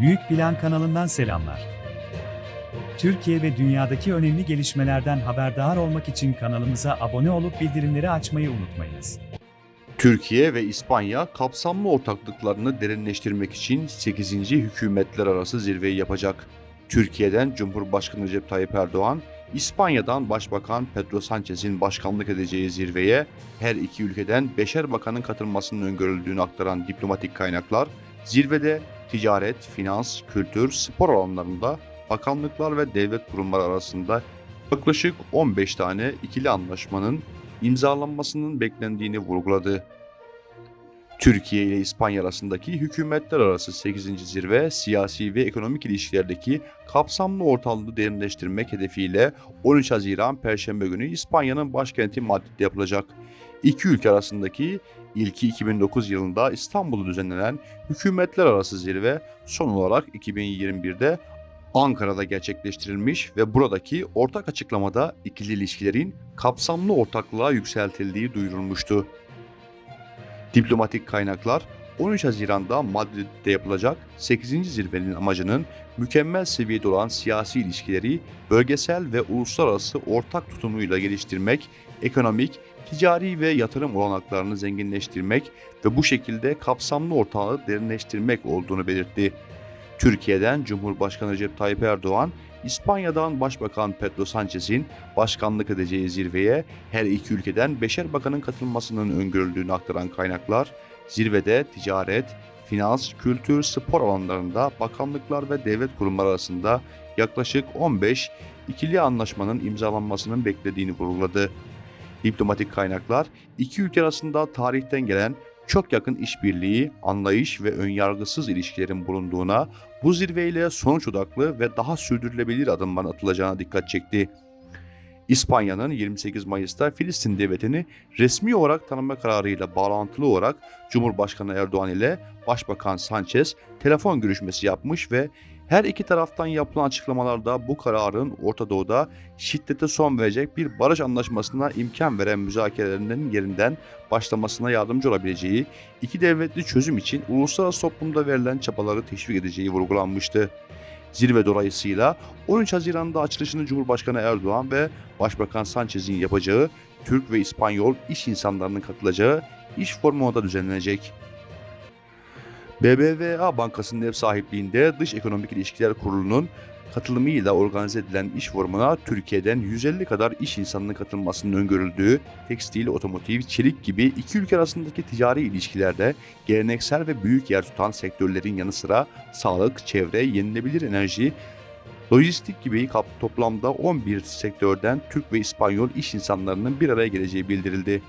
Büyük Plan kanalından selamlar. Türkiye ve dünyadaki önemli gelişmelerden haberdar olmak için kanalımıza abone olup bildirimleri açmayı unutmayınız. Türkiye ve İspanya kapsamlı ortaklıklarını derinleştirmek için 8. hükümetler arası zirveyi yapacak. Türkiye'den Cumhurbaşkanı Recep Tayyip Erdoğan, İspanya'dan Başbakan Pedro Sanchez'in başkanlık edeceği zirveye her iki ülkeden beşer bakanın katılmasının öngörüldüğünü aktaran diplomatik kaynaklar, zirvede ticaret, finans, kültür, spor alanlarında bakanlıklar ve devlet kurumları arasında yaklaşık 15 tane ikili anlaşmanın imzalanmasının beklendiğini vurguladı. Türkiye ile İspanya arasındaki hükümetler arası 8. zirve siyasi ve ekonomik ilişkilerdeki kapsamlı ortaklığı derinleştirmek hedefiyle 13 Haziran Perşembe günü İspanya'nın başkenti Madrid'de yapılacak. İki ülke arasındaki ilki 2009 yılında İstanbul'da düzenlenen hükümetler arası zirve son olarak 2021'de Ankara'da gerçekleştirilmiş ve buradaki ortak açıklamada ikili ilişkilerin kapsamlı ortaklığa yükseltildiği duyurulmuştu. Diplomatik kaynaklar 13 Haziran'da Madrid'de yapılacak 8. zirvenin amacının mükemmel seviyede olan siyasi ilişkileri bölgesel ve uluslararası ortak tutumuyla geliştirmek, ekonomik, ticari ve yatırım olanaklarını zenginleştirmek ve bu şekilde kapsamlı ortağı derinleştirmek olduğunu belirtti. Türkiye'den Cumhurbaşkanı Recep Tayyip Erdoğan, İspanya'dan Başbakan Pedro Sanchez'in başkanlık edeceği zirveye her iki ülkeden beşer bakanın katılmasının öngörüldüğünü aktaran kaynaklar, zirvede ticaret, finans, kültür, spor alanlarında bakanlıklar ve devlet kurumları arasında yaklaşık 15 ikili anlaşmanın imzalanmasının beklediğini vurguladı. Diplomatik kaynaklar iki ülke arasında tarihten gelen çok yakın işbirliği, anlayış ve önyargısız ilişkilerin bulunduğuna, bu zirveyle sonuç odaklı ve daha sürdürülebilir adımlar atılacağına dikkat çekti. İspanya'nın 28 Mayıs'ta Filistin devletini resmi olarak tanıma kararıyla bağlantılı olarak Cumhurbaşkanı Erdoğan ile Başbakan Sanchez telefon görüşmesi yapmış ve her iki taraftan yapılan açıklamalarda bu kararın Orta Doğu'da şiddete son verecek bir barış anlaşmasına imkan veren müzakerelerinin yerinden başlamasına yardımcı olabileceği, iki devletli çözüm için uluslararası toplumda verilen çabaları teşvik edeceği vurgulanmıştı. Zirve dolayısıyla 13 Haziran'da açılışını Cumhurbaşkanı Erdoğan ve Başbakan Sanchez'in yapacağı, Türk ve İspanyol iş insanlarının katılacağı iş formunda düzenlenecek. BBVA Bankası'nın ev sahipliğinde Dış Ekonomik İlişkiler Kurulu'nun katılımıyla organize edilen iş forumuna Türkiye'den 150 kadar iş insanının katılmasının öngörüldüğü tekstil, otomotiv, çelik gibi iki ülke arasındaki ticari ilişkilerde geleneksel ve büyük yer tutan sektörlerin yanı sıra sağlık, çevre, yenilebilir enerji, lojistik gibi toplamda 11 sektörden Türk ve İspanyol iş insanlarının bir araya geleceği bildirildi.